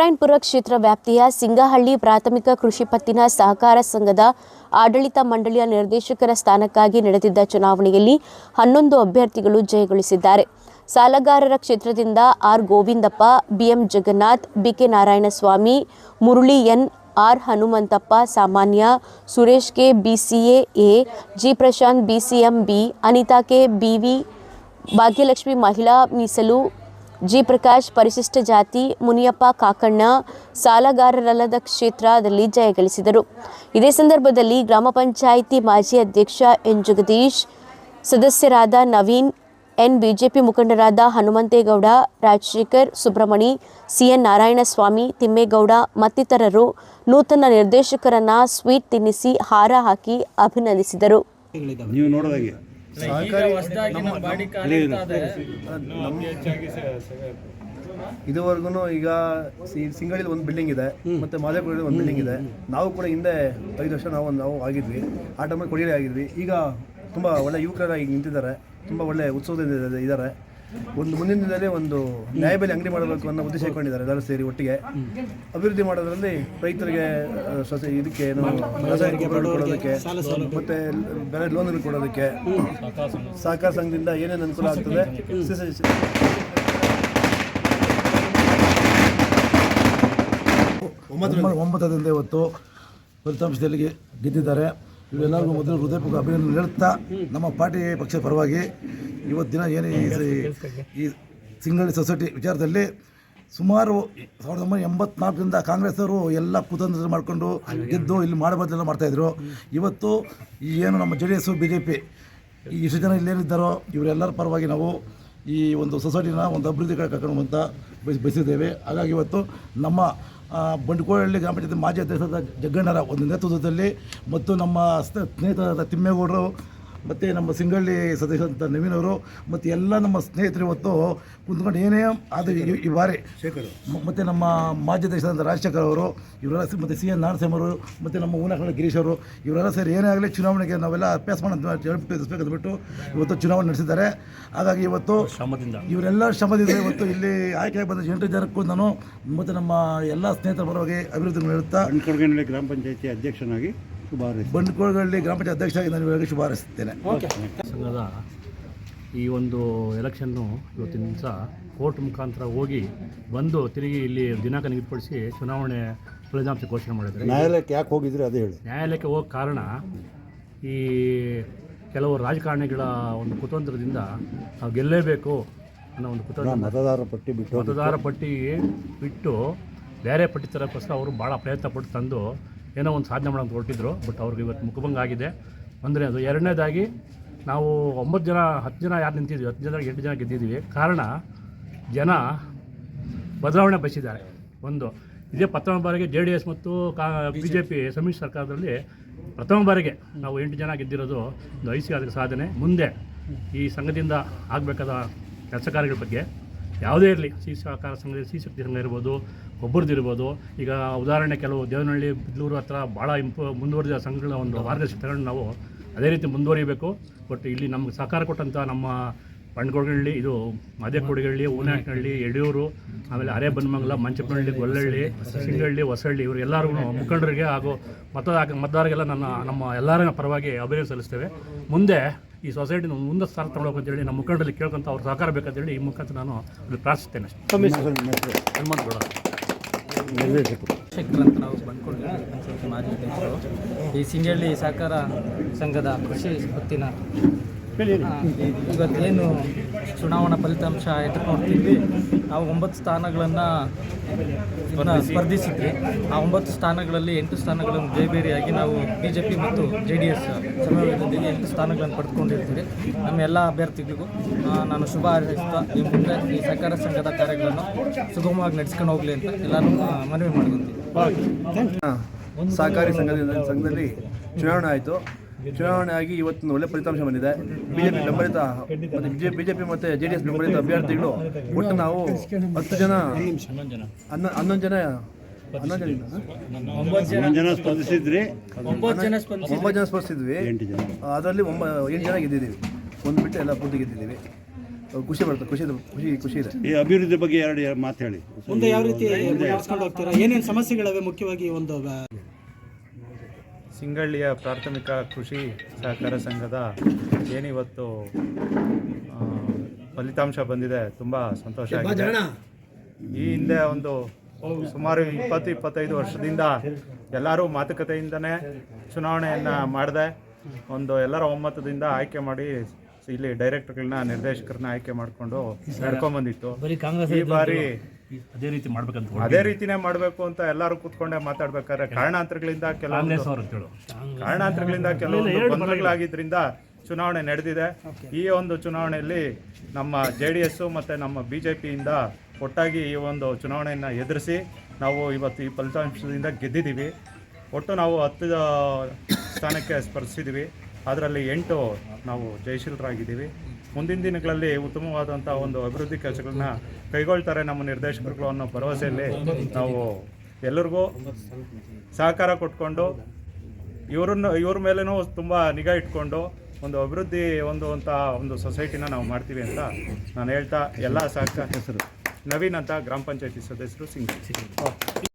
ನಾರಾಯಣಪುರ ಕ್ಷೇತ್ರ ವ್ಯಾಪ್ತಿಯ ಸಿಂಗಹಳ್ಳಿ ಪ್ರಾಥಮಿಕ ಕೃಷಿ ಪತ್ತಿನ ಸಹಕಾರ ಸಂಘದ ಆಡಳಿತ ಮಂಡಳಿಯ ನಿರ್ದೇಶಕರ ಸ್ಥಾನಕ್ಕಾಗಿ ನಡೆದಿದ್ದ ಚುನಾವಣೆಯಲ್ಲಿ ಹನ್ನೊಂದು ಅಭ್ಯರ್ಥಿಗಳು ಜಯಗಳಿಸಿದ್ದಾರೆ. ಸಾಲಗಾರರ ಕ್ಷೇತ್ರದಿಂದ R Govindappa, BM Jagannath, BK Narayanaswamy, Murali N R Hanumanthappa, ಸಾಮಾನ್ಯ, Suresh K, BCA, A, G Prashanth, BCM, B, Anitha K BV Bhagyalakshmi ಮಹಿಳಾ ಮೀಸಲು ಜಿ ಪ್ರಕಾಶ್, ಪರಿಶಿಷ್ಟ ಜಾತಿ ಮುನಿಯಪ್ಪ ಕಾಕಣ್ಣ, ಸಾಲಗಾರರಲ್ಲದ ಕ್ಷೇತ್ರದಲ್ಲಿ ಜಯಗಳಿಸಿದರು ಇದೇ ಸಂದರ್ಭದಲ್ಲಿ ಗ್ರಾಮ ಪಂಚಾಯಿತಿ ಮಾಜಿ ಅಧ್ಯಕ್ಷ ಎನ್ ಜಗದೀಶ್, ಸದಸ್ಯರಾದ ನವೀನ್, ಎನ್ ಬಿಜೆಪಿ ಮುಖಂಡರಾದ ಹನುಮಂತೇಗೌಡ, ರಾಜಶೇಖರ್ ಸುಬ್ರಮಣಿ ಸಿಎನ್ ನಾರಾಯಣಸ್ವಾಮಿ, ತಿಮ್ಮೇಗೌಡ ಮತ್ತಿತರರು ನೂತನ ನಿರ್ದೇಶಕರನ್ನ ಸ್ವೀಟ್ ತಿನ್ನಿಸಿ ಹಾರ ಹಾಕಿ ಅಭಿನಂದಿಸಿದರು. ನೋಡೋದಾಗೆ ಇದುವರೆಗೂ ಈಗ ಸಿ- ಸಿಂಗಳಿಲಿ ಒಂದು ಬಿಲ್ಡಿಂಗ್ ಇದೆ ಮತ್ತೆ ಮಾದೇಪುರದಲ್ಲಿ ಒಂದು ಬಿಲ್ಡಿಂಗ್ ಇದೆ. ನಾವು ಕೂಡ ಹಿಂದೆ ಐದು ವರ್ಷ ನಾವು ನಾವು ಆಗಿದ್ವಿ. ಆ ಟೈಮಲ್ಲಿ ಕೊಡಿಯಲ್ಲಿ ಆಗಿದ್ವಿ. ಈಗ ತುಂಬ ಒಳ್ಳೆ ಯುವಕರಾಗಿ ನಿಂತಿದ್ದಾರೆ. ತುಂಬ ಒಳ್ಳೆ ಉತ್ಸವದಿಂದ ಇದ್ದಾರೆ. ಒಂದು ಮುಂದಿನ ದಿನದಲ್ಲಿ ಒಂದು ನ್ಯಾಯಬೆಲೆ ಅಂಗಡಿ ಮಾಡಬೇಕು ಅನ್ನೋ ಉದ್ದೇಶ ಇಟ್ಕೊಂಡಿದ್ದಾರೆ ಎಲ್ಲರೂ ಸೇರಿ ಒಟ್ಟಿಗೆ. ಅಭಿವೃದ್ಧಿ ಮಾಡೋದ್ರಲ್ಲಿ ರೈತರಿಗೆ ಸೊಸೆ ಇದಕ್ಕೆ ಏನು ರಾಸಾಯನಿಕ ಕೊಡೋದಕ್ಕೆ ಮತ್ತೆ ಬೇರೆ ಲೋನ್ ಕೊಡೋದಕ್ಕೆ ಸಹಕಾರ ಸಂಘದಿಂದ ಏನೇನು ಅನುಕೂಲ ಆಗ್ತದೆ ಒಂಬತ್ತರಿಂದ ಇವತ್ತು ಫಲಿತಾಂಶದಲ್ಲಿ ಗೆದ್ದಿದ್ದಾರೆ. ಇವರೆಲ್ಲರಿಗೂ ಮೊದಲು ಹೃದಯಪೂರ್ವಕ ಅಭಿನಂದನೆ ಹೇಳುತ್ತಾ ನಮ್ಮ ಪಾರ್ಟಿ ಪಕ್ಷದ ಪರವಾಗಿ ಇವತ್ತಿನ ಏನು ಈ ಸ- ಈ ಸಿಂಗಳಿ ಸೊಸೈಟಿ ವಿಚಾರದಲ್ಲಿ ಸುಮಾರು ಸಾವಿರದ ಒಂಬೈನೂರ ಎಂಬತ್ನಾಲ್ಕರಿಂದ ಕಾಂಗ್ರೆಸ್ಸವರು ಎಲ್ಲ ಕುತಂತ್ರ ಮಾಡಿಕೊಂಡು ಗೆದ್ದು ಇಲ್ಲಿ ಮಾಡಬಾರ್ದೆಲ್ಲ ಮಾಡ್ತಾಯಿದ್ರು ಇವತ್ತು ಈ ಏನು ನಮ್ಮ J D S B J P ಈ ಇಷ್ಟು ಜನ ಇಲ್ಲೇನಿದ್ದಾರೋ ಇವರೆಲ್ಲರ ಪರವಾಗಿ ನಾವು ಈ ಒಂದು ಸೊಸೈಟಿನ ಒಂದು ಅಭಿವೃದ್ಧಿ ಕಡೆ ಕರ್ಕೊಂಡು ಅಂತ ಬಯಸ್ ಬಯಸಿದ್ದೇವೆ. ಹಾಗಾಗಿ ಇವತ್ತು ನಮ್ಮ ಬಂಡ್ಕೋಳಹಳ್ಳಿ ಗ್ರಾಮ ಪಂಚಾಯತಿ ಮಾಜಿ ಅಧ್ಯಕ್ಷರಾದ ಜಗ್ಗಣ್ಣರ ಒಂದು ನೇತೃತ್ವದಲ್ಲಿ ಮತ್ತು ನಮ್ಮ ಸ್ನ- ಸ್ನೇಹಿತರಾದ ತಿಮ್ಮೇಗೌಡರು ಮತ್ತು ನಮ್ಮ ಸಿಂಗಳ್ಳಿ ಸದಸ್ಯರಂಥ ನವೀನ್ ಅವರು ಮತ್ತು ಎಲ್ಲ ನಮ್ಮ ಸ್ನೇಹಿತರು ಇವತ್ತು ಕುಂತ್ಕೊಂಡು ಏನೇ ಅದು ಈ- ಬಾರಿ ಮತ್ತು ನಮ್ಮ ಮಾಜಿ ಅಧ್ಯಕ್ಷರಾದ ರಾಜಶೇಖರ್ ಅವರು ಇವರೆಲ್ಲ ಮತ್ತು ಸಿ ಎನ್ ನಾರಸಿಂಹರು ಅವರು ಮತ್ತು ನಮ್ಮ ಊನಕಳ್ಳಿ ಗಿರೀಶ್ ಅವರು ಇವರೆಲ್ಲ ಸೇರಿ ಏನೇ ಆಗಲಿ ಚುನಾವಣೆಗೆ ನಾವೆಲ್ಲ ಅಭ್ಯಾಸ ಮಾಡೋದು ಹೇಳ್ಬಿಟ್ಟು ಬಿಟ್ಟು ಇವತ್ತು ಚುನಾವಣೆ ನಡೆಸಿದ್ದಾರೆ. ಹಾಗಾಗಿ ಇವತ್ತು ಶ್ರಮದಿಂದ. ಇವರೆಲ್ಲ ಶ್ರಮದಿಂದ ಇವತ್ತು ಇಲ್ಲಿ ಆಯ್ಕೆ ಬಂದ ಎಂಟು ಜನಕ್ಕೂ ನಾನು ಮತ್ತು ನಮ್ಮ ಎಲ್ಲ ಸ್ನೇಹಿತರ ಪರವಾಗಿ ಅಭಿವೃದ್ಧಿ ಹೇಳುತ್ತಾ ಗ್ರಾಮ ಪಂಚಾಯತಿ ಅಧ್ಯಕ್ಷನಾಗಿ ಬಂಡ್ಕೋಳಹಳ್ಳಿ ಗ್ರಾಮ ಪಂಚಾಯತ್ ಅಧ್ಯಕ್ಷರಾಗಿ ನಾನು ಇವಾಗ ಶುಭ ಹಾರೈಸುತ್ತೇನೆ ಸಂಘದ ಈ ಒಂದು ಎಲೆಕ್ಷನ್ನು ಇವತ್ತಿನ ದಿವಸ ಕೋರ್ಟ್ ಮುಖಾಂತರ ಹೋಗಿ ಬಂದು ತಿರುಗಿ ಇಲ್ಲಿ ದಿನಾಂಕ ನಿಗದಿಪಡಿಸಿ ಚುನಾವಣೆ ಫಲಿತಾಂಶ ಘೋಷಣೆ ಮಾಡಿದ್ದಾರೆ. ನ್ಯಾಯಾಲಯಕ್ಕೆ ಯಾಕೆ ಹೋಗಿದ್ರೆ ಅದೇ ಹೇಳಿ. ನ್ಯಾಯಾಲಯಕ್ಕೆ ಹೋಗೋ ಕಾರಣ ಈ ಕೆಲವು ರಾಜಕಾರಣಿಗಳ ಒಂದು ಕುತಂತ್ರದಿಂದ ನಾವು ಗೆಲ್ಲಲೇಬೇಕು ಅನ್ನೋ ಒಂದು ಕುತಂತ್ರ. ಮತದಾರ ಪಟ್ಟಿ ಬಿಟ್ಟು. ಮತದಾರ ಪಟ್ಟಿ ಬಿಟ್ಟು ಬೇರೆ ಪಟ್ಟಿ ತರೋಕ್ಕೋಸ್ಕರ ಅವರು ಭಾಳ ಪ್ರಯತ್ನ ಪಟ್ಟು ತಂದು ಏನೋ ಒಂದು ಸಾಧನೆ ಮಾಡೋಂತ ಹೊರಟಿದ್ರು ಬಟ್ ಅವ್ರಿಗೆ ಇವತ್ತು ಮುಖಭಂಗ ಆಗಿದೆ. ಒಂದನೇದು ಎರಡನೇದಾಗಿ ನಾವು ಒಂಬತ್ತು ಜನ, ಹತ್ತು ಜನ ಯಾರು ನಿಂತಿದ್ವಿ, ಹತ್ತು ಜನ ಎಂಟು ಜನ ಗೆದ್ದಿದ್ದೀವಿ. ಕಾರಣ, ಜನ ಬದಲಾವಣೆ ಬಯಸಿದ್ದಾರೆ. ಒಂದು, ಇದೇ ಪ್ರಥಮ ಬಾರಿಗೆ ಜೆ ಡಿ ಎಸ್ ಮತ್ತು ಕಾ, ಬಿ ಜೆ ಪಿ, ಸಮ್ಮಿಶ್ರ ಸರ್ಕಾರದಲ್ಲಿ ಪ್ರಥಮ ಬಾರಿಗೆ ನಾವು ಎಂಟು ಜನ ಗೆದ್ದಿರೋದು ಒಂದು ಐತಿಹಾಸಿಕ ಸಾಧನೆ. ಮುಂದೆ ಈ ಸಂಘದಿಂದ ಆಗಬೇಕಾದ ಕೆಲಸ ಕಾರ್ಯಗಳ ಬಗ್ಗೆ ಯಾವುದೇ ಇರಲಿ. ಸಿ ಸಹಕಾರ ಸಂಘ ಸಿ ಶಕ್ತಿ ಸಂಘ ಇರ್ಬೋದು ಒಬ್ಬರದ್ದು ಇರ್ಬೋದು. ಈಗ ಉದಾಹರಣೆ ಕೆಲವು ದೇವನಹಳ್ಳಿ ಬಿದ್ಲೂರು ಹತ್ರ ಭಾಳ ಇಂಪು ಮುಂದುವರೆದ ಸಂಘಗಳ ಒಂದು ಮಾರ್ಗದರ್ಶಿ ತಗೊಂಡು ನಾವು ಅದೇ ರೀತಿ ಮುಂದುವರಿಬೇಕು. ಬಟ್ ಇಲ್ಲಿ ನಮ್ಗೆ ಸಹಕಾರ ಕೊಟ್ಟಂಥ ನಮ್ಮ ಬಂಡ್ಗೋಡಹಳ್ಳಿ ಇದು ಮಾದೇಕೋಡಿಗಳ್ಳಿ ಊನಾಟ್ನಹಳ್ಳಿ ಯಡಿಯೂರು ಆಮೇಲೆ ಅರೆ ಬನ್ಮಂಗಲ ಮಂಚಪನಹಳ್ಳಿ ಗೊಲ್ಲಹಳ್ಳಿ ಸಿಂಗಹಳ್ಳಿ ಹೊಸಹಳ್ಳಿ ಇವರೆಲ್ಲರಿಗೂ ಮುಖಂಡರಿಗೆ ಹಾಗೂ ಮತದ ಮತದಾರರಿಗೆಲ್ಲ ನನ್ನ ನಮ್ಮ ಎಲ್ಲರ ಪರವಾಗಿ ಅಭಿನಯ ಸಲ್ಲಿಸ್ತೇವೆ. ಮುಂದೆ ಈ ಸೊಸೈಟಿನ ಮುಂದೆ ಸ್ಥಾನ ತಗೊಳ್ಳೋಕೆ ಅಂತೇಳಿ ನಮ್ಮ ಮುಖಂಡರಲ್ಲಿ ಕೇಳ್ಕೊಂತ ಅವ್ರು ಸಹಕಾರ ಬೇಕಂತೇಳಿ ಈ ಮುಖಾಂತರ ನಾನು ಪ್ರಾರ್ಥಿಸ್ತೇನೆ ಅಷ್ಟೇ. ನಿರ್ದೇಶಕರು ನಾವು ಬಂದ್ಕೊಂಡಿದ್ದೀವಿ ಮಾಜಿ ಅಧ್ಯಕ್ಷರು. ಈ ಸಿಂಗಳ್ಳಿ ಸಹಕಾರ ಸಂಘದ ಕೃಷಿ ಹೊತ್ತಿನ ಇವತ್ತೇನು ಚುನಾವಣಾ ಫಲಿತಾಂಶ ಎದುರ್ಕೊಳ್ತಿದ್ವಿ ನಾವು ಒಂಬತ್ತು ಸ್ಥಾನಗಳನ್ನು ಸ್ಪರ್ಧಿಸಿದ್ವಿ. ಆ ಒಂಬತ್ತು ಸ್ಥಾನಗಳಲ್ಲಿ ಎಂಟು ಸ್ಥಾನಗಳನ್ನು ಜಯಬೇರಿಯಾಗಿ ನಾವು ಬಿ ಜೆ ಪಿ ಮತ್ತು ಜೆ ಡಿ ಎಸ್ ಸಮಯದೊಂದಿಗೆ ಎಂಟು ಸ್ಥಾನಗಳನ್ನು ಪಡೆದುಕೊಂಡಿರ್ತೀವಿ. ನಮ್ಮ ಎಲ್ಲ ಅಭ್ಯರ್ಥಿಗಳಿಗೂ ನಾನು ಶುಭ ಹಾರೈಸ್ತಾ ಈ ಮುಂದೆ ಈ ಸಹಕಾರ ಸಂಘದ ಕಾರ್ಯಗಳನ್ನು ಸುಗಮವಾಗಿ ನಡೆಸ್ಕೊಂಡು ಹೋಗಲಿ ಅಂತ ಎಲ್ಲರೂ ಮನವಿ ಮಾಡ್ಕೊತೀವಿ ಸಹಕಾರಿ ಸಂಘದಿಂದ ಸಂಘದಲ್ಲಿ ಚುನಾವಣೆ ಆಯಿತು. ಚುನಾವಣೆ ಆಗಿ ಇವತ್ತು ಒಳ್ಳೆ ಫಲಿತಾಂಶ ಬಂದಿದೆ. ಬಿಜೆಪಿ ಬೆಂಬಲಿತ ಮತ್ತು ಬಿಜೆಪಿ ಮತ್ತೆ ಜೆ ಡಿ ಎಸ್ ಬೆಂಬಲಿತ ಅಭ್ಯರ್ಥಿಗಳು ಒಟ್ಟು ನಾವು ಹತ್ತು ಜನ ಹನ್ನ ಹನ್ನೊಂದು ಜನ ಹನ್ನೊಂದು ಜನ ಒಂಬತ್ತು ಜನ ಸ್ಪರ್ಧಿಸಿದ್ರಿ. ಒಂಬತ್ತು ಜನ ಒಂಬತ್ತು ಜನ ಸ್ಪರ್ಧಿಸಿದ್ವಿ. ಎಂಟು ಜನ. ಅದರಲ್ಲಿ ಒಂಬ ಎಂಟು ಜನ ಗೆದ್ದಿದ್ದೀವಿ. ಒಂದು ಬಿಟ್ಟು ಎಲ್ಲ ಪೂರ್ತಿ ಗೆದ್ದಿದ್ದೀವಿ. ಖುಷಿ ಬರುತ್ತೆ ಖುಷಿ ಖುಷಿ ಖುಷಿ ಇದೆ. ಈ ಅಭಿವೃದ್ಧಿ ಬಗ್ಗೆ ಎರಡು ಮಾತು ಹೇಳಿ. ಮುಂದೆ ಯಾವ ರೀತಿ ಹೋಗ್ತೀರಾ? ಏನೇನು ಸಮಸ್ಯೆಗಳಿವೆ ಮುಖ್ಯವಾಗಿ ಒಂದು ಸಿಂಗಳ್ಳಿಯ ಪ್ರಾಥಮಿಕ ಕೃಷಿ ಸಹಕಾರ ಸಂಘದ ಏನಿವತ್ತು ಫಲಿತಾಂಶ ಬಂದಿದೆ ತುಂಬ ಸಂತೋಷ ಆಗಿದೆ. ಈ ಹಿಂದೆ ಒಂದು ಸುಮಾರು ಇಪ್ಪತ್ತು ಇಪ್ಪತ್ತೈದು ವರ್ಷದಿಂದ ಎಲ್ಲರೂ ಮಾತುಕತೆಯಿಂದನೇ ಚುನಾವಣೆಯನ್ನು ಮಾಡಿದೆ. ಒಂದು ಎಲ್ಲರ ಒಮ್ಮತದಿಂದ ಆಯ್ಕೆ ಮಾಡಿ ಇಲ್ಲಿ ಡೈರೆಕ್ಟರ್ಗಳನ್ನ ನಿರ್ದೇಶಕರನ್ನ ಆಯ್ಕೆ ಮಾಡಿಕೊಂಡು ನಡ್ಕೊಂಡ್ಬಂದಿತ್ತು ಈ ಬಾರಿ ಅದೇ ರೀತಿ ಮಾಡ್ಬೇಕಂತ ಅದೇ ರೀತಿನೇ ಮಾಡಬೇಕು ಅಂತ ಎಲ್ಲರೂ ಕೂತ್ಕೊಂಡೆ ಮಾತಾಡ್ಬೇಕಾದ್ರೆ ಕಾರಣಾಂತರಗಳಿಂದ ಕೆಲವೊಂದು ಕಾಂಗ್ರೆಸ್ ಕಾರಣಾಂತರಗಳಿಂದ ಕೆಲವೊಂದು ಗೊಂದಲಗಳಾಗಿದ್ದರಿಂದ ಚುನಾವಣೆ ನಡೆದಿದೆ. ಈ ಒಂದು ಚುನಾವಣೆಯಲ್ಲಿ ನಮ್ಮ ಜೆ ಡಿ ಎಸ್ಸು ಮತ್ತು ನಮ್ಮ ಬಿ ಜೆ ಪಿಯಿಂದ ಒಟ್ಟಾಗಿ ಈ ಒಂದು ಚುನಾವಣೆಯನ್ನು ಎದುರಿಸಿ ನಾವು ಇವತ್ತು ಈ ಫಲಿತಾಂಶದಿಂದ ಗೆದ್ದಿದ್ದೀವಿ. ಒಟ್ಟು ನಾವು ಹತ್ತು ಸ್ಥಾನಕ್ಕೆ ಸ್ಪರ್ಧಿಸಿದ್ದೀವಿ. ಅದರಲ್ಲಿ ಎಂಟು ನಾವು ಜಯಶೀಲರಾಗಿದ್ದೀವಿ. ಮುಂದಿನ ದಿನಗಳಲ್ಲಿ ಉತ್ತಮವಾದಂಥ ಒಂದು ಅಭಿವೃದ್ಧಿ ಕೆಲಸಗಳನ್ನ ಕೈಗೊಳ್ತಾರೆ ನಮ್ಮ ನಿರ್ದೇಶಕರುಗಳು ಅನ್ನೋ ಭರವಸೆಯಲ್ಲಿ ನಾವು ಎಲ್ಲರಿಗೂ ಸಹಕಾರ ಕೊಟ್ಕೊಂಡು ಇವ್ರನ್ನ ಇವ್ರ ಮೇಲೆನೂ ತುಂಬ ನಿಗಾ ಇಟ್ಕೊಂಡು ಒಂದು ಅಭಿವೃದ್ಧಿ ಅಂತ ಒಂದು ಸೊಸೈಟಿನ ನಾವು ಮಾಡ್ತೀವಿ ಅಂತ ನಾನು ಹೇಳ್ತಾ, ಎಲ್ಲ ಸಹಕಾರ. ಹೆಸರು ನವೀನ್ ಅಂತ ಗ್ರಾಮ ಪಂಚಾಯತಿ ಸದಸ್ಯರು ಸಿಂಗ್.